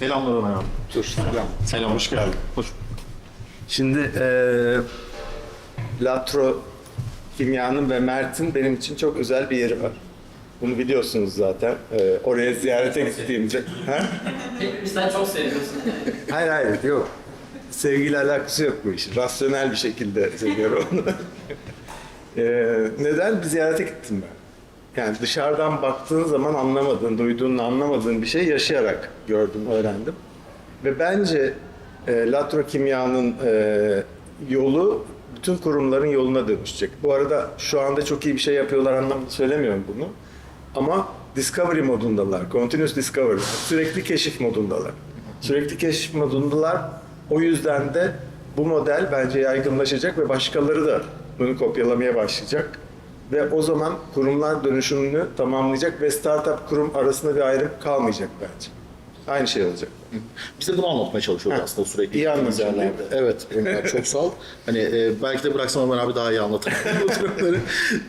Selamlar Ömer abi. Dur, selam. Selam, hoş geldin. Hoş. Şimdi eee Latro Kimya'nın ve Mert'in benim için çok özel bir yeri var. Bunu biliyorsunuz zaten. Eee, oraya ziyarete gittiğimde. Ha? Hepimizden çok seviyorsun. Hayır hayır yok. Sevgiyle alakası yok bu işin. Rasyonel bir şekilde seviyorum onu. Eee, neden? Bir ziyarete gittim ben. Yani dışarıdan baktığın zaman anlamadığın, duyduğun, anlamadığın bir şey yaşayarak gördüm, öğrendim. Ve bence e, Latro Kimya'nın e, yolu bütün kurumların yoluna dönüşecek. Bu arada şu anda çok iyi bir şey yapıyorlar anlamında söylemiyorum bunu. Ama discovery modundalar, continuous discovery, sürekli keşif modundalar. Sürekli keşif modundalar. O yüzden de bu model bence yaygınlaşacak ve başkaları da bunu kopyalamaya başlayacak. Ve o zaman kurumlar dönüşümünü tamamlayacak ve startup kurum arasında bir ayrım kalmayacak bence. Aynı şey olacak. Biz de bunu anlatmaya çalışıyoruz aslında sürekli. iyi anlatıyorsun Yerlerde. Evet, Ömer, çok sağ ol. Hani e, belki de bıraksam Ömer abi daha iyi anlatır durumları.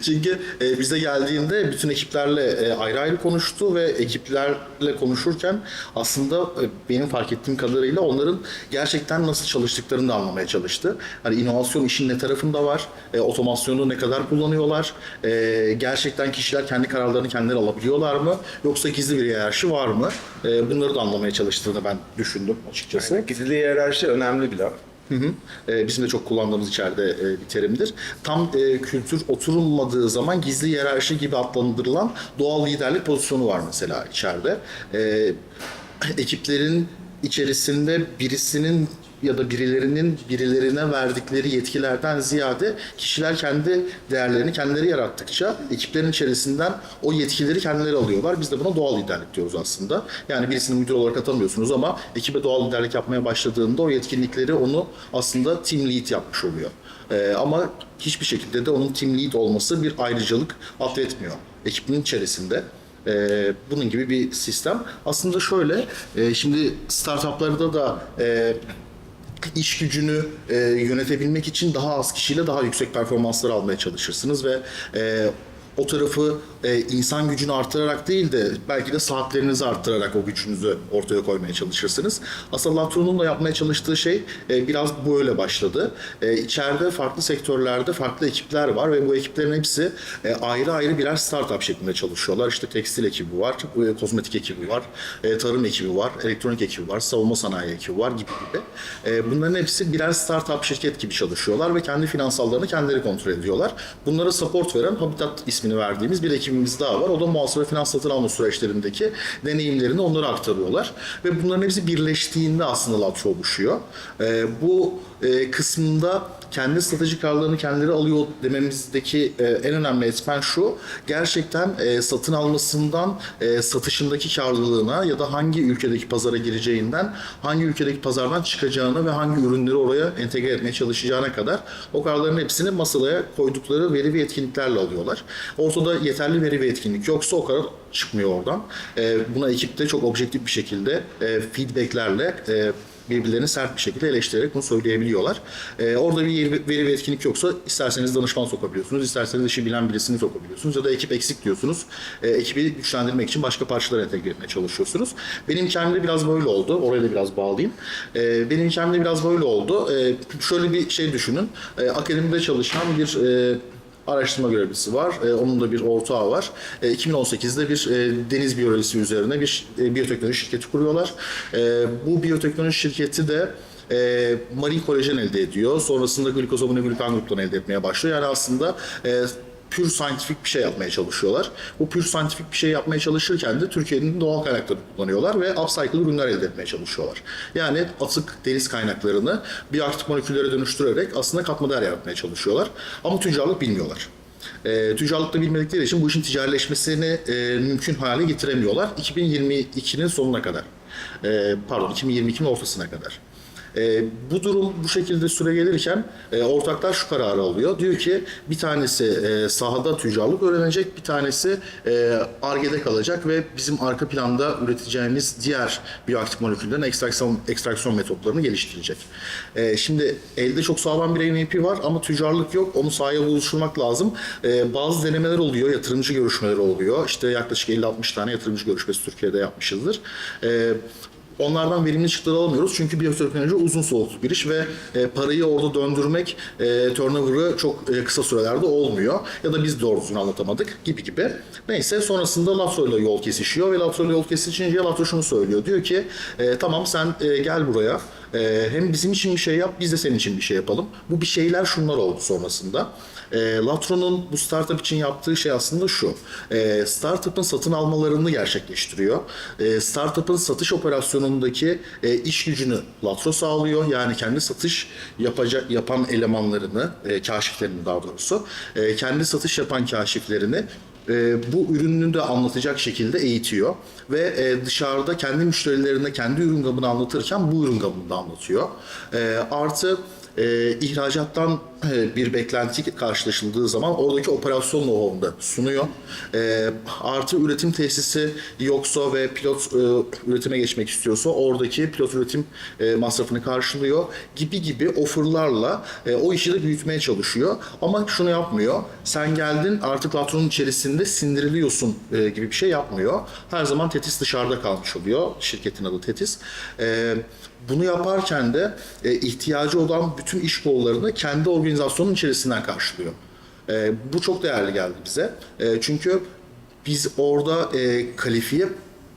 Çünkü e, bize geldiğinde bütün ekiplerle e, ayrı ayrı konuştu ve ekiplerle konuşurken aslında e, benim fark ettiğim kadarıyla onların gerçekten nasıl çalıştıklarını da anlamaya çalıştı. Hani inovasyon işin ne tarafında var, e, otomasyonu ne kadar kullanıyorlar, e, gerçekten kişiler kendi kararlarını kendileri alabiliyorlar mı, yoksa gizli bir hiyerarşi var mı? E, bunları da anlamaya çalıştığını ben düşündüm açıkçası. Gizli hiyerarşi önemli bir laf. Hı hı. Ee, bizim de çok kullandığımız içeride e, bir terimdir. Tam e, kültür oturulmadığı zaman gizli hiyerarşi gibi adlandırılan doğal liderlik pozisyonu var mesela içeride. Ee, ekiplerin içerisinde birisinin ya da birilerinin birilerine verdikleri yetkilerden ziyade kişiler kendi değerlerini kendileri yarattıkça ekiplerin içerisinden o yetkileri kendileri alıyorlar. Biz de buna doğal liderlik diyoruz aslında. Yani birisini müdür olarak atamıyorsunuz ama ekibe doğal liderlik yapmaya başladığında o yetkinlikleri onu aslında team lead yapmış oluyor. Ee, ama hiçbir şekilde de onun team lead olması bir ayrıcalık atfetmiyor ekibin içerisinde. Ee, bunun gibi bir sistem. Aslında şöyle, e, şimdi startuplarda da e, iş gücünü e, yönetebilmek için daha az kişiyle daha yüksek performanslar almaya çalışırsınız ve e, o tarafı e, insan gücünü artırarak değil de belki de saatlerinizi arttırarak o gücünüzü ortaya koymaya çalışırsınız. Aslında Latron'un da yapmaya çalıştığı şey e, biraz böyle başladı. E, içeride farklı sektörlerde farklı ekipler var ve bu ekiplerin hepsi e, ayrı ayrı birer startup şeklinde çalışıyorlar. İşte tekstil ekibi var, e, kozmetik ekibi var, e, tarım ekibi var, elektronik ekibi var, savunma sanayi ekibi var gibi gibi. E, bunların hepsi birer startup şirket gibi çalışıyorlar ve kendi finansallarını kendileri kontrol ediyorlar. Bunlara support veren Habitat ismini verdiğimiz bir ekibimiz daha var. O da muhasebe finans satın alma süreçlerindeki deneyimlerini onlara aktarıyorlar. Ve bunların hepsi birleştiğinde aslında Latro oluşuyor. E, bu e, kısmında kendi stratejik kararlarını kendileri alıyor dememizdeki e, en önemli etmen şu. Gerçekten e, satın almasından e, satışındaki karlılığına ya da hangi ülkedeki pazara gireceğinden hangi ülkedeki pazardan çıkacağına ve hangi ürünleri oraya entegre etmeye çalışacağına kadar o kararların hepsini masaya koydukları veri ve yetkinliklerle alıyorlar. Ortada yeterli veri ve yetkinlik yoksa o karar çıkmıyor oradan. E, buna ekipte çok objektif bir şekilde e, feedbacklerle e, birbirlerini sert bir şekilde eleştirerek bunu söyleyebiliyorlar. Ee, orada bir veri, ve etkinlik yoksa isterseniz danışman sokabiliyorsunuz, isterseniz işi bilen birisini sokabiliyorsunuz ya da ekip eksik diyorsunuz. Ee, ekibi güçlendirmek için başka parçalar entegre etmeye çalışıyorsunuz. Benim hikayemde biraz böyle oldu. Oraya da biraz bağlayayım. Ee, benim hikayemde biraz böyle oldu. Ee, şöyle bir şey düşünün. Ee, akademide çalışan bir e, araştırma görevlisi var. E, onun da bir ortağı var. E, 2018'de bir e, deniz biyolojisi üzerine bir e, biyoteknoloji şirketi kuruyorlar. E, bu biyoteknoloji şirketi de e, marin kolajen elde ediyor. Sonrasında glikozomunu glukan gruplarını elde etmeye başlıyor. Yani aslında e, pür scientific bir şey yapmaya çalışıyorlar. Bu pür scientific bir şey yapmaya çalışırken de Türkiye'nin doğal kaynaklarını kullanıyorlar ve upcycle ürünler elde etmeye çalışıyorlar. Yani atık deniz kaynaklarını biyoaktif moleküllere dönüştürerek aslında katma değer yaratmaya çalışıyorlar. Ama tüccarlık bilmiyorlar. E, tüccarlıkta bilmedikleri için bu işin ticarileşmesini e, mümkün hale getiremiyorlar. 2022'nin sonuna kadar. E, pardon 2022'nin ortasına kadar. E, bu durum bu şekilde süre gelirken e, ortaklar şu kararı alıyor. Diyor ki bir tanesi e, sahada tüccarlık öğrenecek, bir tanesi e, Arge'de kalacak ve bizim arka planda üreteceğimiz diğer biyoaktif moleküllerin ekstraksiyon, ekstraksiyon metotlarını geliştirecek. E, şimdi elde çok sağlam bir MVP var ama tüccarlık yok. Onu sahaya buluşturmak lazım. E, bazı denemeler oluyor, yatırımcı görüşmeleri oluyor. İşte yaklaşık 50-60 tane yatırımcı görüşmesi Türkiye'de yapmışızdır. E, Onlardan verimli çıktılar alamıyoruz çünkü biyoteknoloji uzun soluklu bir iş ve e, parayı orada döndürmek e, turnover'ı çok e, kısa sürelerde olmuyor. Ya da biz doğru düzgün anlatamadık gibi gibi. Neyse sonrasında Latro ile yol kesişiyor ve Latro ile yol kesişince Latro şunu söylüyor. Diyor ki e, tamam sen e, gel buraya. E, hem bizim için bir şey yap biz de senin için bir şey yapalım. Bu bir şeyler şunlar oldu sonrasında. E, Latro'nun bu startup için yaptığı şey aslında şu. E, startup'ın satın almalarını gerçekleştiriyor. E, startup'ın satış operasyonundaki e, iş gücünü Latro sağlıyor. Yani kendi satış yapacak yapan elemanlarını, e, kaşiflerini daha doğrusu, e, kendi satış yapan kaşiflerini e, bu ürününü de anlatacak şekilde eğitiyor ve e, dışarıda kendi müşterilerine kendi ürün gamını anlatırken bu ürün gamını da anlatıyor. E, artı e, ihracattan e, bir beklenti karşılaşıldığı zaman oradaki operasyon know-how'unu sunuyor. E, artı üretim tesisi yoksa ve pilot e, üretime geçmek istiyorsa oradaki pilot üretim e, masrafını karşılıyor gibi gibi offerlarla e, o işi de büyütmeye çalışıyor. Ama şunu yapmıyor. Sen geldin artık Latron'un içerisinde sindiriliyorsun e, gibi bir şey yapmıyor. Her zaman Tetis dışarıda kalmış oluyor. Şirketin adı Tetis. E, bunu yaparken de e, ihtiyacı olan bütün iş kollarını kendi organizasyonun içerisinden karşılıyor. E, bu çok değerli geldi bize. E, çünkü biz orada e, kalifiye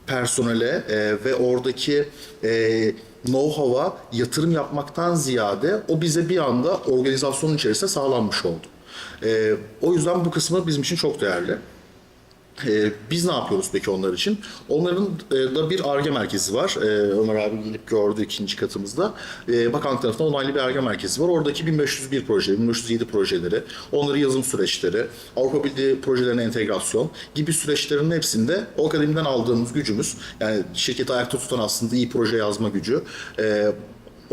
personele e, ve oradaki e, know-how'a yatırım yapmaktan ziyade o bize bir anda organizasyonun içerisinde sağlanmış oldu. E, o yüzden bu kısmı bizim için çok değerli. Ee, biz ne yapıyoruz peki onlar için? Onların e, da bir ARGE merkezi var. Ee, Ömer abi gelip gördü ikinci katımızda. Ee, bakanlık tarafından onaylı bir ARGE merkezi var. Oradaki 1501 proje, 1507 projeleri, onların yazım süreçleri, Avrupa Birliği projelerine entegrasyon gibi süreçlerin hepsinde o akademiden aldığımız gücümüz, yani şirketi ayakta tutan aslında iyi proje yazma gücü, e,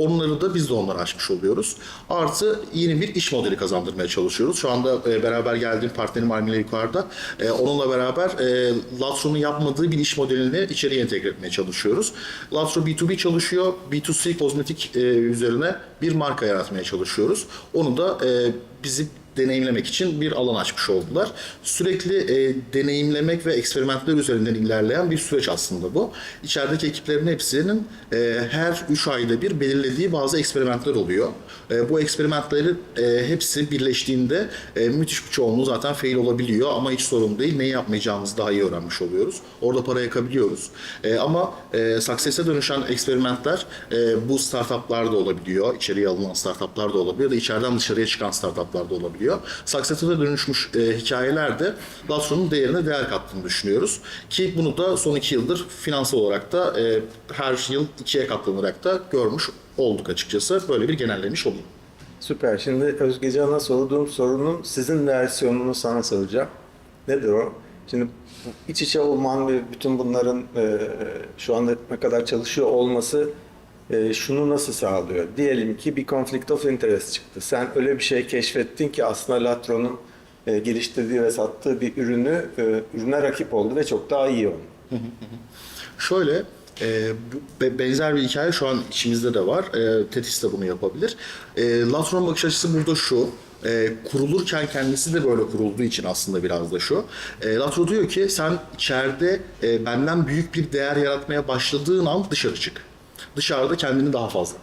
Onları da biz de onlara açmış oluyoruz. Artı yeni bir iş modeli kazandırmaya çalışıyoruz. Şu anda e, beraber geldiğim partnerim Armile yukarıda. E, onunla beraber e, Latro'nun yapmadığı bir iş modelini içeriye entegre etmeye çalışıyoruz. Latro B2B çalışıyor. B2C kozmetik e, üzerine bir marka yaratmaya çalışıyoruz. Onu da e, bizi deneyimlemek için bir alan açmış oldular. Sürekli e, deneyimlemek ve eksperimentler üzerinden ilerleyen bir süreç aslında bu. İçerideki ekiplerin hepsinin e, her 3 ayda bir belirlediği bazı eksperimentler oluyor. E, bu eksperimentlerin e, hepsi birleştiğinde e, müthiş bir çoğunluğu zaten fail olabiliyor ama hiç sorun değil. Neyi yapmayacağımızı daha iyi öğrenmiş oluyoruz. Orada para yakabiliyoruz. E, ama e, success'e dönüşen eksperimentler e, bu startuplar da olabiliyor. İçeriye alınan startuplar da olabiliyor ya da içeriden dışarıya çıkan startuplar da olabiliyor. Success'e dönüşmüş e, hikayeler de değerine değer kattığını düşünüyoruz. Ki bunu da son iki yıldır finansal olarak da e, her yıl ikiye katlanarak da görmüş olduk açıkçası. Böyle bir genellemiş olayım. Süper. Şimdi Özgecan'a sorduğum sorunun sizin versiyonunu sana soracağım. Nedir o? Şimdi iç içe olman ve bütün bunların e, şu anda ne kadar çalışıyor olması e, şunu nasıl sağlıyor? Diyelim ki bir conflict of interest çıktı. Sen öyle bir şey keşfettin ki aslında Latron'un e, geliştirdiği ve sattığı bir ürünü e, ürüne rakip oldu ve çok daha iyi oldu. Şöyle e, benzer bir hikaye şu an içimizde de var. E, Tetis de bunu yapabilir. E, Latron bakış açısı burada şu. E, kurulurken kendisi de böyle kurulduğu için aslında biraz da şu. E, Latro diyor ki sen içeride e, benden büyük bir değer yaratmaya başladığın an dışarı çık. Dışarıda kendini daha fazla.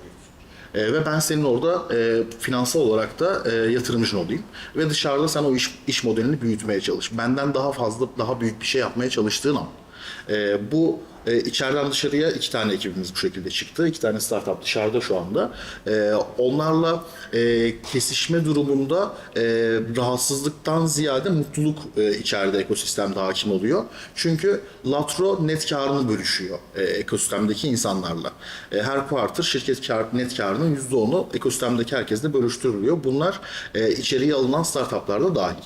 E, ve ben senin orada e, finansal olarak da e, yatırımcın olayım. Ve dışarıda sen o iş, iş modelini büyütmeye çalış. Benden daha fazla, daha büyük bir şey yapmaya çalıştığın an. E, bu e, içeriden dışarıya iki tane ekibimiz bu şekilde çıktı. İki tane startup dışarıda şu anda. E, onlarla e, kesişme durumunda e, rahatsızlıktan ziyade mutluluk e, içeride ekosistemde hakim oluyor. Çünkü Latro net karını bölüşüyor e, ekosistemdeki insanlarla. E, her quarter şirket kar, net karının %10'u ekosistemdeki herkesle bölüştürülüyor. Bunlar e, içeriye alınan startuplarda dahil.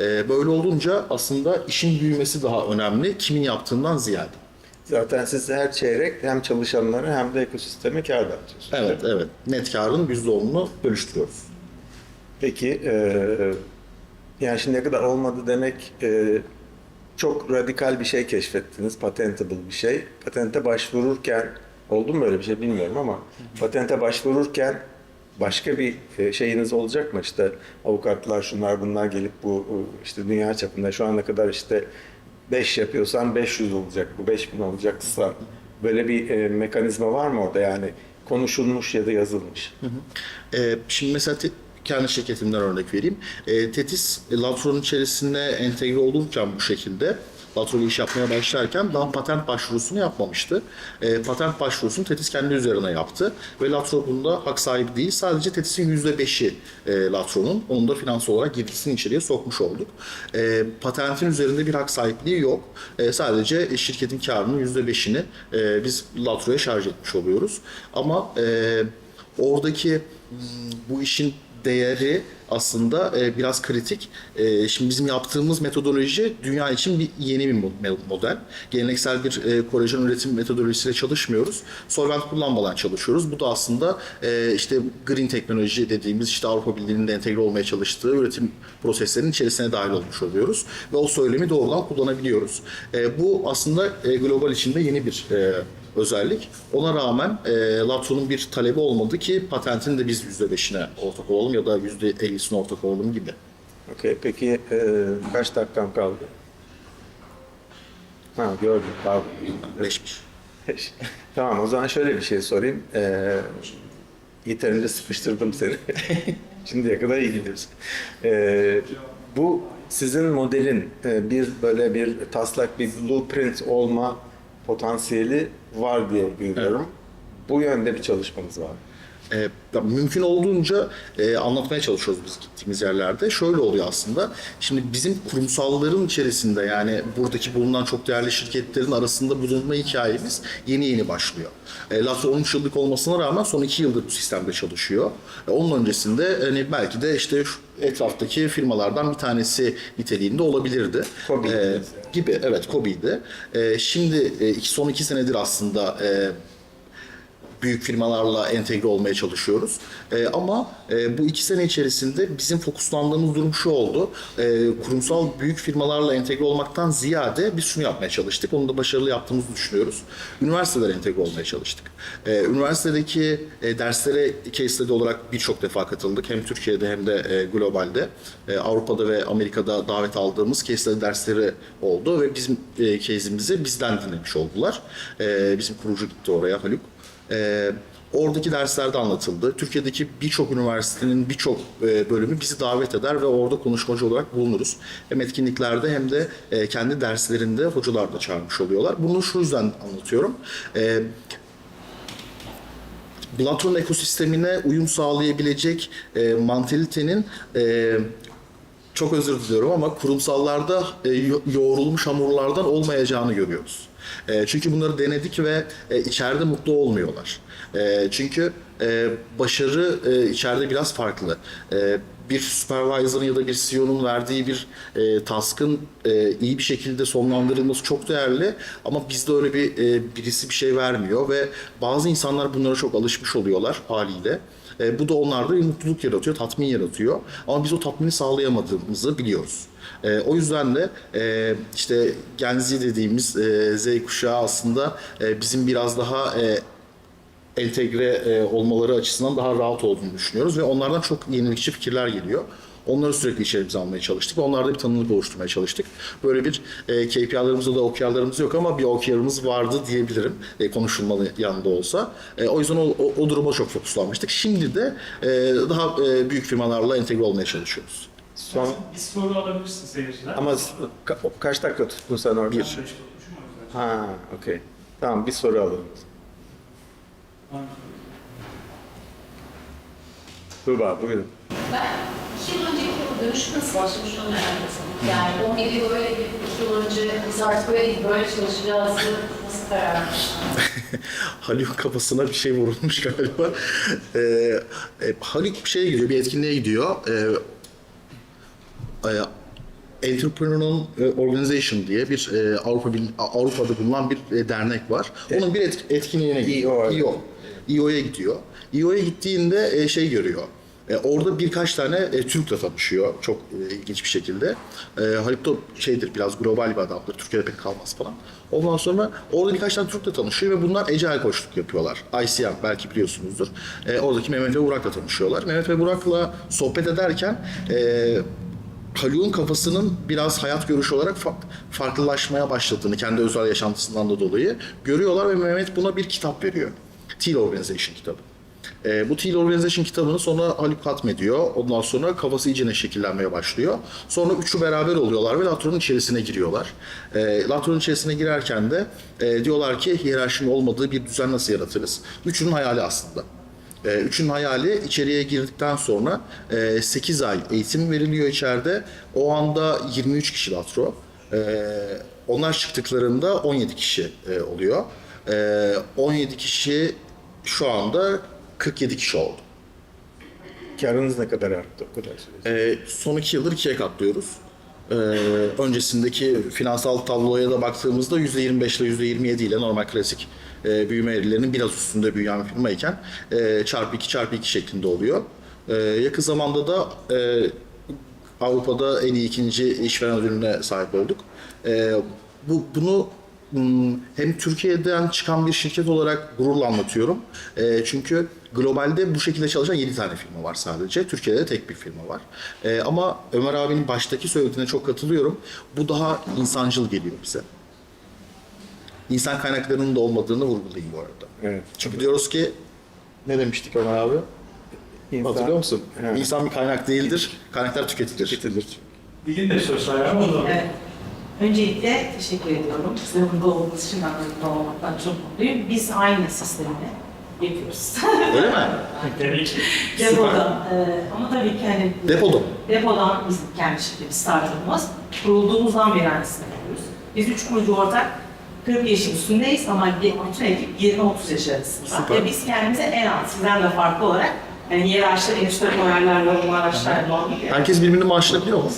E, böyle olunca aslında işin büyümesi daha önemli kimin yaptığından ziyade. Zaten siz her çeyrek hem çalışanları hem de ekosisteme kar dağıtıyorsunuz. Evet, evet. Net karın %10'unu bölüştürüyoruz. Peki, e, yani şimdiye kadar olmadı demek e, çok radikal bir şey keşfettiniz, patentable bir şey. Patente başvururken, oldu mu öyle bir şey bilmiyorum ama patente başvururken başka bir e, şeyiniz olacak mı? İşte avukatlar, şunlar bunlar gelip bu e, işte dünya çapında şu ana kadar işte 5 yapıyorsan 500 olacak, bu 5000 olacaksa Böyle bir e, mekanizma var mı orada yani konuşulmuş ya da yazılmış? Ee, şimdi mesela te- kendi şirketimden örnek vereyim. Ee, Tetis e, Latron'un içerisine entegre olurken bu şekilde Latro iş yapmaya başlarken daha patent başvurusunu yapmamıştı. Ee, patent başvurusunu Tetis kendi üzerine yaptı ve Latro bunda hak sahibi değil. Sadece Tetis'in %5'i e, Latron'un. Onu da finansal olarak girdisini içeriye sokmuş olduk. Ee, patentin üzerinde bir hak sahipliği yok. Ee, sadece şirketin karının %5'ini e, biz Latro'ya şarj etmiş oluyoruz. Ama e, oradaki bu işin değeri aslında e, biraz kritik. E, şimdi bizim yaptığımız metodoloji dünya için bir yeni bir mo- model. Geleneksel bir e, kolajen üretim metodolojisiyle çalışmıyoruz. Solvent kullanmadan çalışıyoruz. Bu da aslında e, işte green teknoloji dediğimiz işte Avrupa Birliği'nin entegre olmaya çalıştığı üretim proseslerinin içerisine dahil olmuş oluyoruz. Ve o söylemi doğrudan kullanabiliyoruz. E, bu aslında e, global içinde yeni bir e, özellik. Ona rağmen e, Latro'nun bir talebi olmadı ki patentin de biz %5'ine ortak olalım ya da %50'sine ortak olalım gibi. Okey peki e, kaç dakikam kaldı? Ha gördüm pardon. Leşmiş. tamam o zaman şöyle bir şey sorayım. Ee, yeterince sıkıştırdım seni. Şimdiye kadar iyi gidiyoruz. Ee, bu sizin modelin e, bir böyle bir taslak bir blueprint olma potansiyeli var diye görüyorum. Bu yönde bir çalışmanız var. E, mümkün olduğunca e, anlatmaya çalışıyoruz biz gittiğimiz yerlerde. Şöyle oluyor aslında. Şimdi bizim kurumsalların içerisinde yani buradaki bulunan çok değerli şirketlerin arasında bulunma hikayemiz yeni yeni başlıyor. E, Latro 13 yıllık olmasına rağmen son 2 yıldır bu sistemde çalışıyor. E, onun öncesinde hani belki de işte şu etraftaki firmalardan bir tanesi niteliğinde olabilirdi. Kobe. E, gibi evet Kobe'ydi. E, şimdi e, iki- son iki senedir aslında e, büyük firmalarla entegre olmaya çalışıyoruz. Ee, ama e, bu iki sene içerisinde bizim fokuslandığımız durum şu oldu. Ee, kurumsal büyük firmalarla entegre olmaktan ziyade biz şunu yapmaya çalıştık. Onu da başarılı yaptığımızı düşünüyoruz. Üniversitelere entegre olmaya çalıştık. Ee, üniversitedeki e, derslere case study olarak birçok defa katıldık. Hem Türkiye'de hem de e, globalde. E, Avrupa'da ve Amerika'da davet aldığımız case study dersleri oldu ve bizim e, case'imizi bizden dinlemiş oldular. E, bizim kurucu gitti oraya Haluk. Ee, oradaki derslerde anlatıldı. Türkiye'deki birçok üniversitenin birçok e, bölümü bizi davet eder ve orada konuşmacı olarak bulunuruz. Hem etkinliklerde hem de e, kendi derslerinde hocalar da çağırmış oluyorlar. Bunu şu yüzden anlatıyorum. Ee, Platron ekosistemine uyum sağlayabilecek e, mantalitenin e, çok özür diliyorum ama kurumsallarda e, yo- yoğrulmuş hamurlardan olmayacağını görüyoruz. E, çünkü bunları denedik ve e, içeride mutlu olmuyorlar. E, çünkü e, başarı e, içeride biraz farklı. E, bir supervisor'ın ya da bir CEO'nun verdiği bir e, task'ın e, iyi bir şekilde sonlandırılması çok değerli ama bizde öyle bir e, birisi bir şey vermiyor ve bazı insanlar bunlara çok alışmış oluyorlar haliyle. E, bu da onlarda bir mutluluk yaratıyor, tatmin yaratıyor. Ama biz o tatmini sağlayamadığımızı biliyoruz. E, o yüzden de e, işte Gen Z dediğimiz e, Z kuşağı aslında e, bizim biraz daha e, entegre e, olmaları açısından daha rahat olduğunu düşünüyoruz ve onlardan çok yenilikçi fikirler geliyor. Onları sürekli içerimize almaya çalıştık ve onlarda bir tanınık oluşturmaya çalıştık. Böyle bir e, KPI'larımız da OKR'larımız yok ama bir OKR'ımız vardı diyebilirim e, konuşulmalı yanında olsa. E, o yüzden o, o, o duruma çok fokuslanmıştık. Şimdi de e, daha e, büyük firmalarla entegre olmaya çalışıyoruz. Son Bir soru alabilirsin seyirciler. ama ka- kaç dakika tuttun sen orada? Bir. Ha, okey. Tamam bir soru alalım. Tuğba buyurun. Ben iki yıl önceki o dönüş nasıl başlamış onu merak ettim. Yani 11 yıl öyle bir iki yıl önce biz artık böyle böyle çalışacağız nasıl karar? Haluk kafasına bir şey vurulmuş galiba. Ee, e, Haluk bir şeye gidiyor, bir etkinliğe gidiyor. Ee, e, Entrepreneurial Organization diye bir e, Avrupa Avrupa'da bulunan bir e, dernek var. Onun bir et- etkinliğine gidiyor. EO. EO. EO'ya gidiyor. EO'ya gittiğinde e, şey görüyor. E, orada birkaç tane e, Türk'le tanışıyor çok e, ilginç bir şekilde. E, Haluk da şeydir biraz global bir adamdır. Türkiye'de pek kalmaz falan. Ondan sonra orada birkaç tane Türk'le tanışıyor ve bunlar Agile koçluk yapıyorlar. ICM belki biliyorsunuzdur. E, oradaki Mehmet ve Burak'la tanışıyorlar. Mehmet ve Burak'la sohbet ederken e, Haluk'un kafasının biraz hayat görüşü olarak fa- farklılaşmaya başladığını kendi özel yaşantısından da dolayı görüyorlar ve Mehmet buna bir kitap veriyor. Teal Organization kitabı. Ee, bu Teal Organization kitabını sonra Haluk hatmediyor. Ondan sonra kafası iyicene şekillenmeye başlıyor. Sonra üçü beraber oluyorlar ve Latron'un içerisine giriyorlar. Ee, Latron'un içerisine girerken de e, diyorlar ki hiyerarşinin olmadığı bir düzen nasıl yaratırız? Üçünün hayali aslında. Ee, Üçün hayali içeriye girdikten sonra 8 ay eğitim veriliyor içeride. O anda 23 kişi latro. Ee, Onlar çıktıklarında 17 kişi e, oluyor. Ee, 17 kişi şu anda 47 kişi oldu. Karınız ne kadar arttı o kadar? Ee, son iki yıldır ikiye katlıyoruz. Ee, öncesindeki finansal tabloya da baktığımızda %25 ile %27 ile normal klasik e, büyüme eğrilerinin biraz üstünde büyüyen bir firmayken e, çarpı 2 çarpı 2 şeklinde oluyor. E, yakın zamanda da e, Avrupa'da en iyi ikinci işveren ödülüne sahip olduk. E, bu bunu hmm, hem Türkiye'den çıkan bir şirket olarak gururla anlatıyorum. E, çünkü globalde bu şekilde çalışan 7 tane firma var sadece. Türkiye'de de tek bir firma var. E, ama Ömer abinin baştaki söylediğine çok katılıyorum. Bu daha insancıl geliyor bize. İnsan kaynaklarının da olmadığını vurgulayayım bu arada. Evet. Çünkü diyoruz ki ne demiştik Ömer abi? İnsan- Hatırlıyor musun? Evet. İnsan bir kaynak değildir, kaynaklar tüketilir. Tüketilir. Dilin de söz sahibi ama o da. Evet. Öncelikle teşekkür ediyorum. Size burada olduğunuz için ben burada olmaktan çok mutluyum. Biz aynı sistemi yapıyoruz. Öyle mi? Tebrik. Depoda. e, ama tabii ki hani Depoda. depodan bizim kendi şirketimiz, startup'ımız. Kurulduğumuzdan beri aynısını yapıyoruz. Biz üç kurucu ortak 40 yaşın üstündeyiz ama bütün ekip 20-30 yaş arasında. Süper. Ve biz kendimize en alt, sizden de farklı olarak yani yer araçları, endüstri koyarlarla, bu araçlar, Herkes birbirinin maaşını biliyor mu?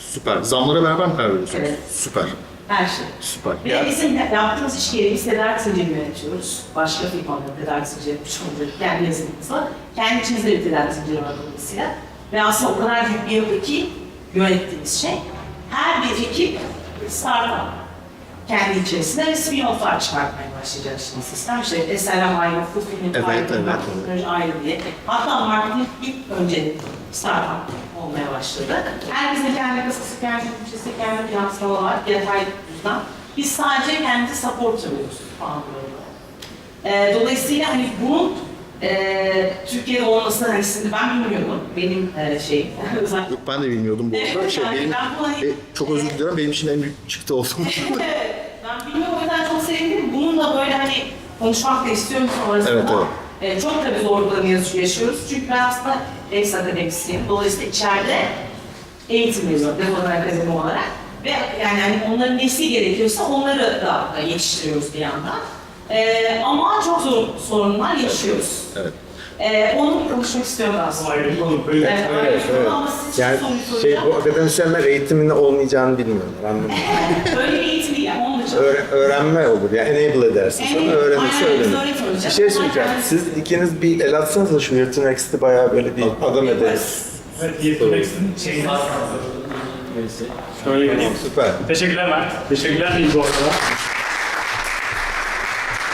Süper. Zamlara beraber mi karar veriyorsunuz? Evet. Süper. her şey. Süper. Bir de bizim yaptığımız iş gereği biz tedarik zincirini yönetiyoruz. Başka firmaların tedarik zinciri yapmış olacak kendi yazılımımızla. Kendi içimizde bir tedarik zinciri var dolayısıyla. Ve aslında o kadar büyük bir yapı ki yönettiğimiz şey. Her bir ekip startup kendi içerisinde ve spin-off'lar çıkartmaya başlayacak şimdi sistem. İşte SLM ayrı, Film Evet, ayrı, evet, teknoloji ayrı diye. Hatta marketing ilk önce startup olmaya başladı. Herkesin kendi kasası, kendi bütçesi, kendi finansmanı var, yatay düzden. Biz sadece kendi support veriyoruz falan böyle. Ee, dolayısıyla hani bunun e, Türkiye'de olmasını hani sizi ben bilmiyordum. Benim e, özel Yok ben de bilmiyordum bu arada. Şey, Yani benim, ben bu hani- e, çok özür dilerim. Benim için en büyük çıktı oldu. Evet, ben bilmiyorum o yüzden çok sevindim. Bunun da böyle hani konuşmak da istiyorum sonrasında. Evet, Ee, çok tabii zorluklarını yaş- yaşıyoruz. Çünkü ben aslında ex akademisyeyim. Dolayısıyla içeride eğitim veriyorum Depodan Akademi olarak. Ve yani hani onların nesi gerekiyorsa onları da yetiştiriyoruz bir yandan. Ee, ama çok zor sorunlar yaşıyoruz. evet. Ee, onu konuşmak istiyorum aslında. Ayrı konu böyle. Evet, Evet, evet. Ama siz Yani şey bu akademisyenler eğitiminin olmayacağını bilmiyorlar? Böyle bir eğitim değil yani. Öğre- öğrenme olur yani enable edersin sonra Evet, öğrenirse öğrenir. Bir şey söyleyeceğim. Siz ikiniz bir el atsanız da şu X'ti bayağı böyle bir adam ederiz. Evet, Yetimex'in şeyini. Şöyle geleyim. Süper. Teşekkürler Mert. Teşekkürler arada.